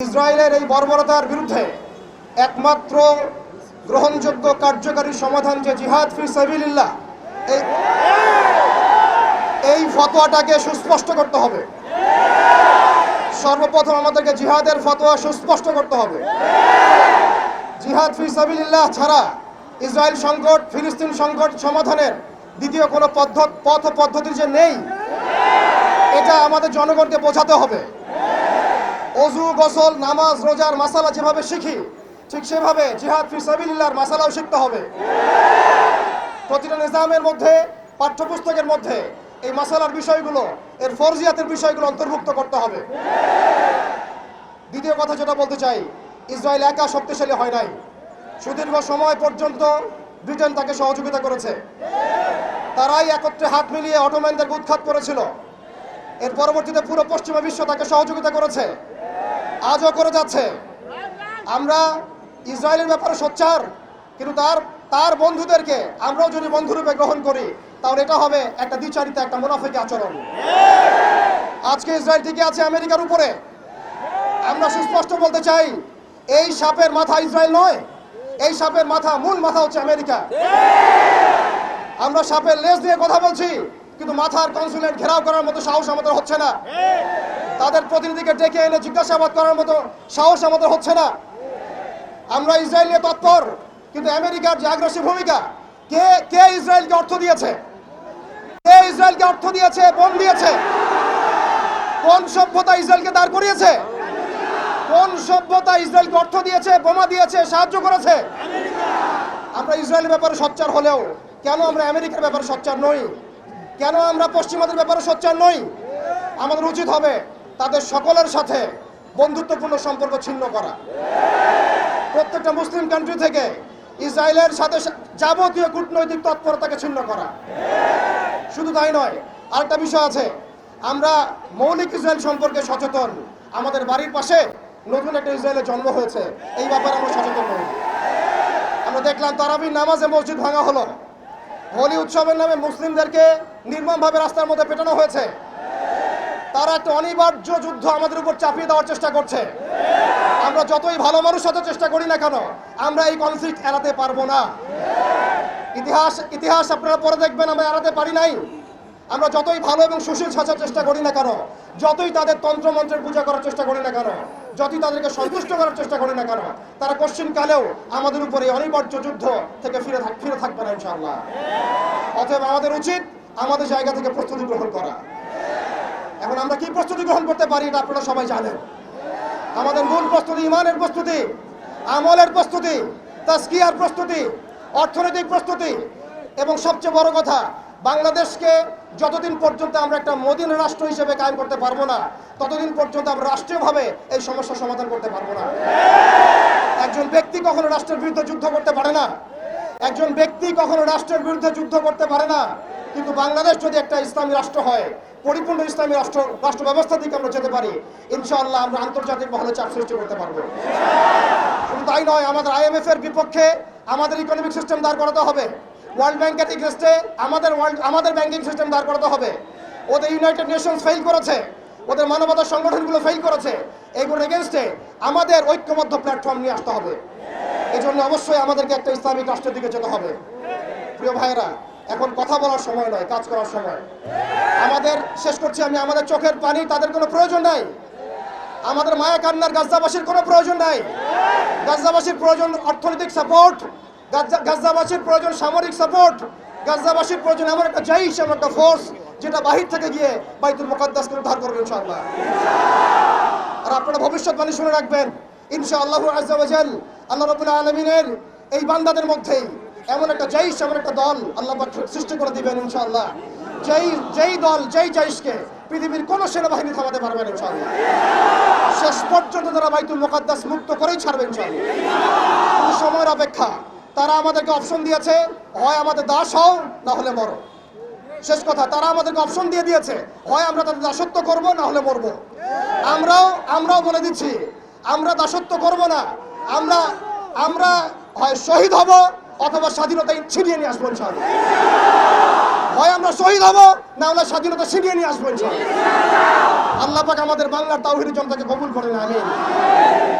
ইসরায়েলের এই বর্বরতার বিরুদ্ধে একমাত্র গ্রহণযোগ্য কার্যকারী সমাধান যে জিহাদ ফি সাবিলিল্লাহ, এই এই ফতোয়াটাকে সুস্পষ্ট করতে হবে। সর্বপ্রথম আমাদেরকে জিহাদের ফতোয়া সুস্পষ্ট করতে হবে। জিহাদ ফি সাবিলিল্লাহ ছাড়া ইসরায়েল সংকট, ফিলিস্তিন সংকট সমাধানের দ্বিতীয় কোনো পথ পদ্ধতি যে নেই, এটা আমাদের জনগণকে বোঝাতে হবে। অজু গোসল নামাজ, রোজার মাসালা যেভাবে শিখি, ঠিক সেভাবে জিহাদ ফি সাবিলিল্লাহর মাসালাও শিখতে হবে। প্রতিটা নিজামের মধ্যে, পাঠ্যপুস্তকের মধ্যে এই মাসালার বিষয়গুলো, এর ফরজিয়াতের বিষয়গুলো অন্তর্ভুক্ত করতে হবে। দ্বিতীয় কথা যেটা বলতে চাই, ইসরায়েল একা শক্তিশালী হয় নাই। সুদীর্ঘ সময় পর্যন্ত ব্রিটেন তাকে সহযোগিতা করেছে। তারাই একত্রে হাত মিলিয়ে অটোম্যানদেরকে উৎখাত করেছিল। এর পরবর্তীতে পুরো পশ্চিমা বিশ্ব তাকে সহযোগিতা করেছে। আজও করে যাচ্ছে। আমরা ইসরায়েলের ব্যাপারে সোচ্চার, কিন্তু তার তার বন্ধুদেরকে আমরাও যদি বন্ধুরূপে গ্রহণ করি, তাহলে এটা হবে একটা দ্বিচারিতা, একটা মুনাফিক আচরণ। আজকে ইসরায়েল টিকে আছে আমেরিকার উপরে। আমরা সুস্পষ্ট বলতে চাই, এই সাপের মাথা ইসরায়েল নয়, এই সাপের মাথা, মূল মাথা হচ্ছে আমেরিকা। আমরা সাপের লেজ দিয়ে কথা বলছি। কিন্তু মাথার কনসুলেট ঘেরাও করার মতো সাহস আমাদের হচ্ছে না। তাদের প্রতিনিধিকে ডেকে এনে জিজ্ঞাসাবাদ করার মতো সাহস আমাদের হচ্ছে না। আমরা ইসরায়েল নিয়ে তৎপর, কিন্তু আমেরিকার যে আগ্রাসী ভূমিকা, কে কে ইসরায়েলকে অর্থ দিয়েছে? কে ইসরায়েলকে অর্থ দিয়েছে? বোম দিয়েছে? কোন সভ্যতা ইসরায়েলকে দাঁড় করিয়েছে? কোন সভ্যতা ইসরায়েলকে অর্থ দিয়েছে, বোমা দিয়েছে, সাহায্য করেছে? আমরা ইসরায়েলের ব্যাপারে সচ্চার হলেও, কেন আমরা আমেরিকার ব্যাপারে সচ্চার নই? কেন আমরা পশ্চিমাদের ব্যাপারে সোচ্চার নই? আমাদের উচিত হবে তাদের সকলের সাথে বন্ধুত্বপূর্ণ সম্পর্ক ছিন্ন করা। প্রত্যেকটা মুসলিম কান্ট্রি থেকে ইসরায়েলের সাথে যাবতীয় কূটনৈতিক তৎপরতাকে ছিন্ন করা। শুধু তাই নয়, আরেকটা বিষয় আছে, আমরা মৌলিক ইসরায়েল সম্পর্কে সচেতন। আমাদের বাড়ির পাশে নতুন একটা ইসরায়েলের জন্ম হয়েছে, এই ব্যাপারে আমরা সচেতন নই। আমরা দেখলাম তারাবির নামাজে মসজিদ ভাঙা হলো। হোলি উৎসবের নামে মুসলিমদেরকে নির্মমভাবে রাস্তার মধ্যে পেটানো হয়েছে। তারা একটা অনিবার্য যুদ্ধ আমাদের উপর চাপিয়ে দেওয়ার চেষ্টা করছে। আমরা যতই ভালো মানুষ হতে চেষ্টা করি না কেন, আমরা এই কনফ্লিক্ট এড়াতে পারব না। ইতিহাস ইতিহাস আপনারা পরে দেখবেন, আমরা এড়াতে পারি নাই। আমরা যতই ভালো এবং সুশীল সাজার চেষ্টা করি না কেন, যতই তাদের তন্ত্রমন্ত্রের পূজা করার চেষ্টা করি না কেন, যতই তাদেরকে সন্তুষ্ট করার চেষ্টা করি না কেন, তারা কোশ্চিন কালেও আমাদের উপরে অনিবার্য যুদ্ধ থেকে ফিরে ফিরে থাকবে না ইনশাআল্লাহ। অতএব আমাদের উচিত আমাদের জায়গা থেকে প্রস্তুতি গ্রহণ করা। এখন আমরা কি প্রস্তুতি গ্রহণ করতে পারি এটা আপনারা সবাই জানেন। আমাদের মূল প্রস্তুতি ইমানের প্রস্তুতি, আমলের প্রস্তুতি তাস্কিয়ার প্রস্তুতি, অর্থনৈতিক প্রস্তুতি এবং সবচেয়ে বড় কথা, বাংলাদেশকে যতদিন পর্যন্ত আমরা একটা মদিন রাষ্ট্র হিসেবে কায়েম করতে পারব না, ততদিন পর্যন্ত আমরা রাষ্ট্রীয়ভাবে এই সমস্যার সমাধান করতে পারব না। একজন ব্যক্তি কখনো রাষ্ট্রের বিরুদ্ধে যুদ্ধ করতে পারে না। একজন ব্যক্তি কখনো রাষ্ট্রের বিরুদ্ধে যুদ্ধ করতে পারে না। কিন্তু বাংলাদেশ যদি একটা ইসলামী রাষ্ট্র হয়, পরিপূর্ণ ইসলামী রাষ্ট্র রাষ্ট্র ব্যবস্থা দিকে আমরা যেতে পারি, ইনশাআল্লাহ আমরা আন্তর্জাতিক মহলে চাপ সৃষ্টি করতে পারব। শুধু তাই নয়, আমাদের আইএমএফ এর বিপক্ষে আমাদের ইকোনমিক সিস্টেম দাঁড় করাতে হবে। ওয়ার্ল্ড ব্যাংকের এগেনস্টে আমাদের ওয়ার্ল্ড আমাদের ব্যাংকিং সিস্টেম দাঁড় করাতে হবে। ওদের ইউনাইটেড নেশনস ফেল করেছে, ওদের মানবতা সংগঠনগুলো ফেল করেছে এইগুলোর এগেনস্টে আমাদের ঐক্যবদ্ধ প্ল্যাটফর্ম নিয়ে আসতে হবে। এই জন্য অবশ্যই আমাদেরকে একটা ইসলামিক রাষ্ট্রের দিকে যেতে হবে। প্রিয় ভাইয়েরা এখন কথা বলার সময় নয়, কাজ করার সময়। আমাদের, শেষ করছি আমি, আমাদের চোখের পানি তাদের কোনো প্রয়োজন নাই। আমাদের মায়া কান্নার গাজ্জাবাসীর কোনো প্রয়োজন নাই। গাজ্জাবাসীর প্রয়োজন অর্থনৈতিক সাপোর্ট গাজ্জাবাসীর প্রয়োজন সামরিক সাপোর্ট গাজ্জাবাসীর প্রয়োজন এমন একটা জাইশ এমন একটা ফোর্স যেটা বাহির থেকে গিয়ে বাইতুল মুকাদ্দাসকে উদ্ধার করবে ইনশাআল্লাহ। আর আপনারা ভবিষ্যৎবাণী শুনে রাখবেন, ইনশাআল্লাহ আজাল আল্লাহ রবুল্লাহ আলমিনের এই বান্দাদের মধ্যেই এমন একটা জাইশ এমন একটা দল আল্লাহ সৃষ্টি করে দিবেন ইনশাআল্লাহ। যেই যেই দল, যেই জাইশকে পৃথিবীর কোনো সেনাবাহিনী থামাতে পারবে না ইনশাআল্লাহ। শেষ পর্যন্ত তারা বাইতুল মুকাদ্দাস মুক্ত করেই ছাড়বে ইনশাআল্লাহ। সময়ের অপেক্ষা। তারা আমাদেরকে অপশন দিয়েছে, হয় আমাদের দাস হও, না হলে মরো। শেষ কথা, তারা আমাদেরকে অপশন দিয়ে দিয়েছে, হয় আমরা তাদের দাসত্ব করব, না হলে মরব। আমরাও আমরাও বলে দিচ্ছি, আমরা দাসত্ব করব না। আমরা আমরা, হয় শহীদ হব অথবা স্বাধীনতা ছিনিয়ে নিয়ে আসব ইনশাআল্লাহ। হয় আমরা শহীদ হব, না আমরা স্বাধীনতা ছিনিয়ে নিয়ে আসব ইনশাআল্লাহ। আল্লাহ পাক আমাদের বাংলার তাওহিদি জনতাকে কবুল করেন, আমিন।